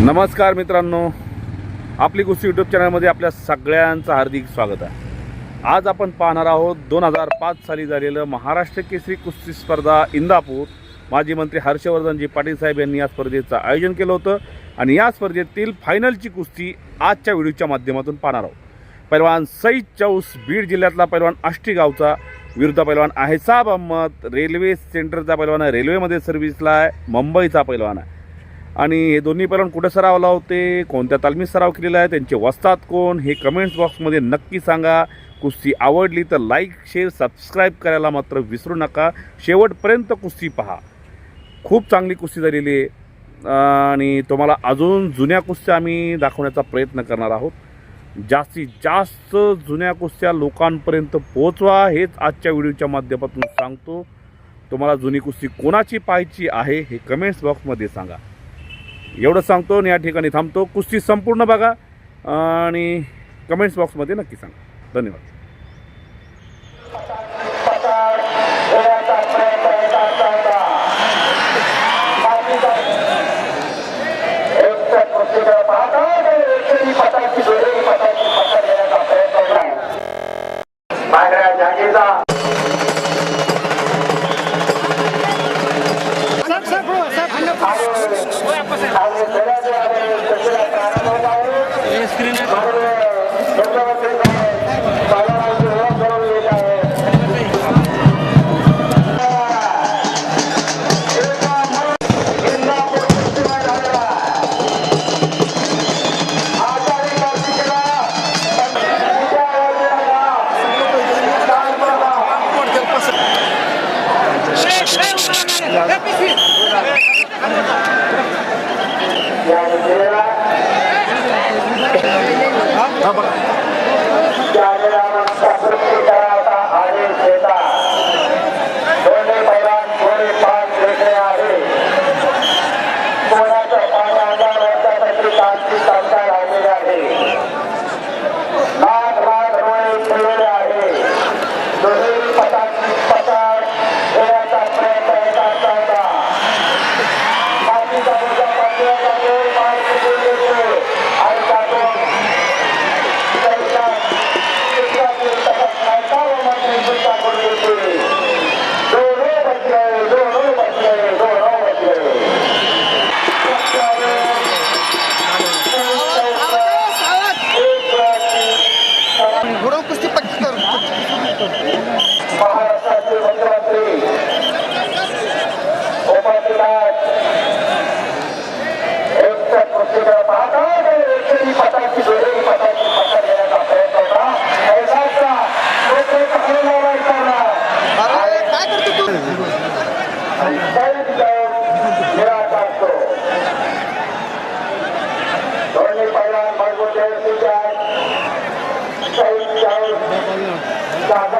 नमस्कार मित्रांनो. आपली कुस्ती यूट्यूब चॅनलमध्ये आपल्या सगळ्यांचं हार्दिक स्वागत आहे. आज आपण पाहणार आहोत दोन हजार पाच साली झालेलं महाराष्ट्र केसरी कुस्ती स्पर्धा इंदापूर. माजी मंत्री हर्षवर्धनजी पाटील साहेब यांनी या स्पर्धेचं आयोजन केलं होतं आणि या स्पर्धेतील फायनलची कुस्ती आजच्या व्हिडिओच्या माध्यमातून पाहणार आहोत. पैलवान सईद चौस बीड जिल्ह्यातला पैलवान आष्टी गावचा विरुद्ध पैलवान आहेसाब अहमद रेल्वे सेंटरचा पैलवान आहे रेल्वेमध्ये सर्व्हिसला आहे मुंबईचा पैलवान आहे. आणि हे दोन्ही पैलवान कुठे सरावला होते कोणत्या तालमीत सराव केलेला आहे त्यांचे वस्तात कोण हे कमेंट्स बॉक्समध्ये नक्की सांगा. कुस्ती आवडली तर लाईक शेअर सबस्क्राईब करायला मात्र विसरू नका. शेवटपर्यंत कुस्ती पहा. खूप चांगली कुस्ती झालेली आहे. आणि तुम्हाला अजून जुन्या कुस्त्या आम्ही दाखवण्याचा प्रयत्न करणार आहोत. जास्तीत जास्त जुन्या कुस्त्या लोकांपर्यंत पोहोचवा हेच आजच्या व्हिडिओच्या माध्यमातून सांगतो. तुम्हाला जुनी कुस्ती कोणाची पाहायची आहे हे कमेंट्स बॉक्समध्ये सांगा. एवढं सांगतो आणि या ठिकाणी थांबतो. कुस्ती संपूर्ण बघा आणि कमेंट्स बॉक्समध्ये नक्की सांगा. धन्यवाद. screen.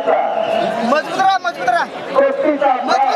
मजबूत राहा मजबूत राहा. मजबूत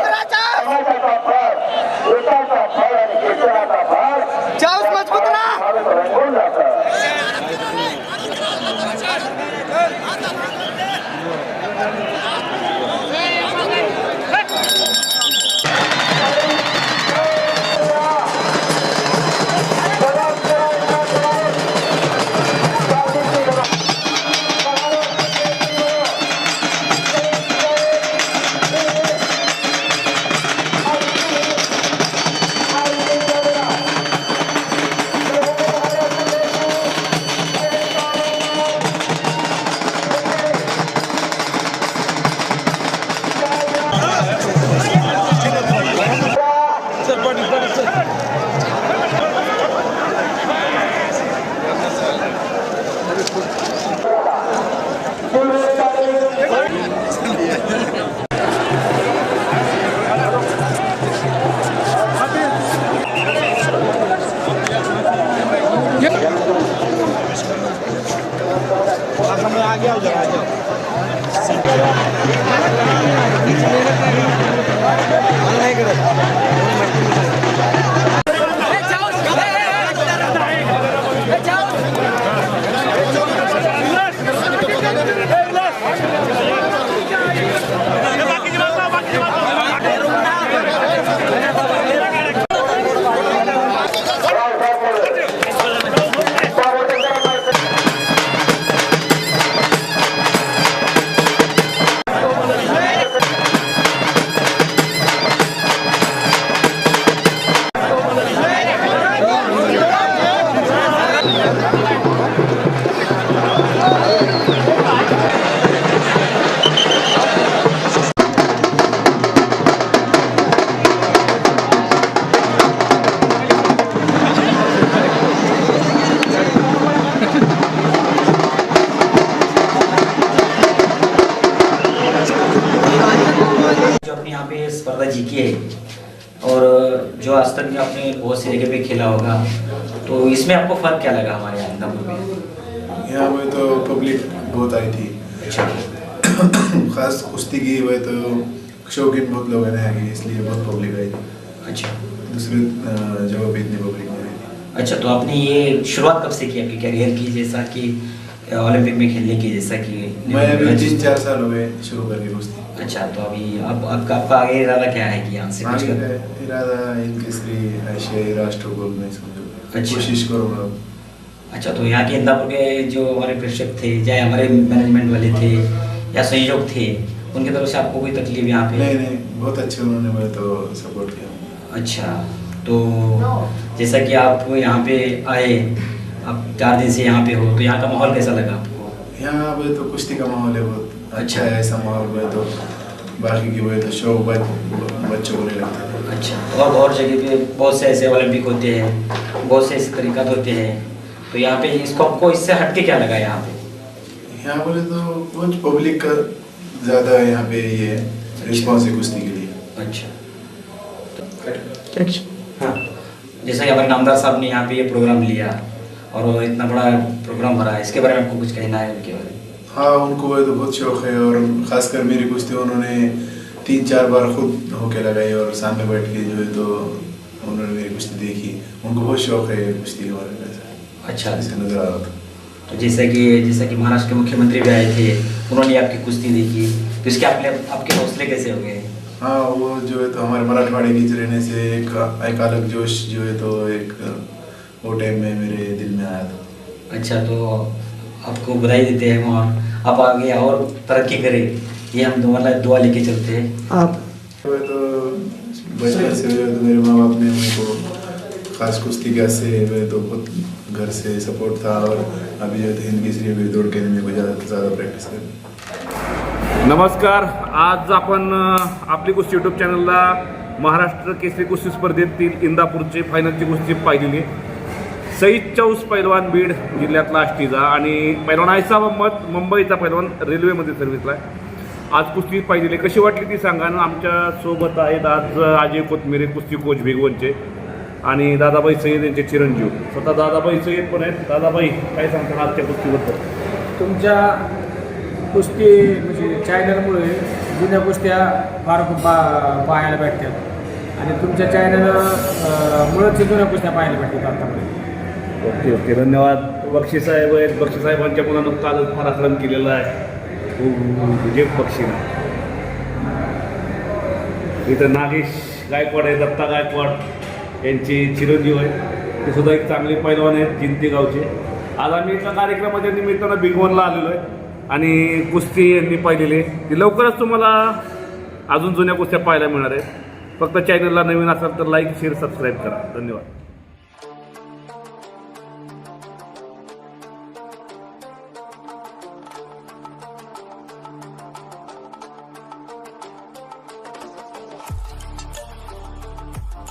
नाही करत आज तक आपने बहुत सी जगह पे खेला होगा। तो इसमें आपको फ़र्क क्या लगा हमारे यहाँ इंदापुर में यहाँ पे तो पब्लिक बहुत आई थी। अच्छा। खास कुश्ती की हुए तो शौकीन बहुत लोग हैं यहाँ इसलिए बहुत पब्लिक आई। थी अच्छा। दूसरे जगह पे इतनी पब्लिक नहीं आई। थी अच्छा तो आपने ये शुरुआत कब से की आपके करियर की जैसा कि ओलंपिक में खेलने की जैसा कि मैं अभी तीन चार साल हो गए शुरू करके कुश्ती। अच्छा तो अभी अब आपका आपका आगे इरादा क्या है कि यहाँ से कुछ कर इरादा इनके श्री एशियाई राष्ट्र को मैं समझो। अच्छा। कोशिश करूँगा अच्छा तो यहाँ के इंदापुर के जो हमारे प्रेक्षक थे चाहे हमारे मैनेजमेंट वाले थे या संयोजक थे उनकी तरफ़ से आपको कोई तकलीफ़ यहाँ पे? नहीं नहीं बहुत अच्छे उन्होंने मुझे तो सपोर्ट किया। अच्छा तो जैसा कि आप यहाँ पे आए आप चार दिन से यहाँ पे हो तो यहाँ का माहौल कैसा लगा आपको? यहाँ पे तो कुश्ती का माहौल है बहुत। अच्छा। अच्छा है ऐसा माहौल हुआ तो बाकी की हुए तो शौक बच, बच्चों को नहीं लगता है। अच्छा। और और जगह पे बहुत से ऐसे ओलंपिक होते हैं बहुत से ऐसे तरीक़ात होते हैं तो यहाँ पे इसको आपको इससे हटके क्या लगा यहाँ पे? यहाँ बोले तो कुछ पब्लिक का ज़्यादा यहाँ पे ये है रिस्पॉन्स है कुश्ती के लिए। अच्छा। हाँ। जैसा कि हमारे नामदार साहब ने यहाँ पे ये प्रोग्राम लिया और इतना बड़ा प्रोग्राम भरा है इसके बारे में आपको कुछ कहना है उनके बारे में? हाँ उनको तो बहुत शौक है और खासकर मेरी कुश्ती उन्होंने तीन चार बार खुद होके लगाई और सामने बैठ के जो है तो उन्होंने मेरी कुश्ती देखी। उनको बहुत शौक है कुश्ती ऐसा। अच्छा। ऐसे नज़र आ रहा था। तो जैसा कि जैसा कि महाराष्ट्र के मुख्यमंत्री भी आए थे उन्होंने आपकी कुश्ती देखी। तो इसके आपने आपके हौसले कैसे हो गए? हाँ वो जो है तो हमारे मराठवाड़े की रहने से एक एक अलग जोश जो है तो एक वो टाइम में मेरे दिल में आया था। अच्छा तो आपको बधाई देते हैं और आप आगे और तरक्की करें। ये हम तुम्हारा दुआ लेके चलते हैं। आप तो बचपन से तो मेरे माँ बाप ने मेरे को खास कुश्ती के से मेरे तो बहुत घर से सपोर्ट था और अभी जो है हिंद केसरी भी दौड़ के मेरे को ज़्यादा से ज़्यादा प्रैक्टिस करनी नमस्कार। आज आपण आपली कुस्ती यूट्यूब चॅनलला महाराष्ट्र केसरी कुस्ती स्पर्धेतील इंदापूरची फायनलची कुस्ती पाहिलेली सईद चौस पैलवान बीड जिल्ह्यातला आष्टीचा आणि पैलवान आयसा मोहम्मद मुंबईचा पैलवान रेल्वेमध्ये सर्व्हिसला आहे. आज कुस्ती पाहिलेली. कशी वाटली ती सांगा. ना आमच्यासोबत आहेत आज अजय कोथमिरे कुस्ती कोच भिगवनचे आणि दादाबाई सय्यद यांचे चिरंजीव. स्वतः दादाबाई सय्यद पण आहेत. दादाबाई काय सांगता आजच्या कुस्तीबद्दल? तुमच्या कुस्ती म्हणजे चॅनलमुळे जुन्या कुस्त्या फार खूप पाहायला भेटतात. आणि तुमच्या चॅनल मुळेच जुन्या कुस्त्या पाहायला भेटतात आतापर्यंत. Okay okay. धन्यवाद. बक्षी साहेब आहेत. बक्षी साहेबांच्या मुलानं कालच पराक्रम केलेला आहे. हो, विजय बक्षीनं इथं नागेश गायकवाड आहे दत्ता गायकवाड. यांची चिरंजीव आहे. ते सुद्धा एक चांगले पैलवान आहेत जिंती गावचे. आज आम्ही एका कार्यक्रमाच्या निमित्तानं बिगवनला आलेलो आहे. आणि कुस्ती यांनी पाहिलेली आहे. ती लवकरच तुम्हाला अजून जुन्या कुस्त्या पाहायला मिळणार आहेत फक्त चॅनलला नवीन असाल तर लाईक शेअर सबस्क्राईब करा. धन्यवाद.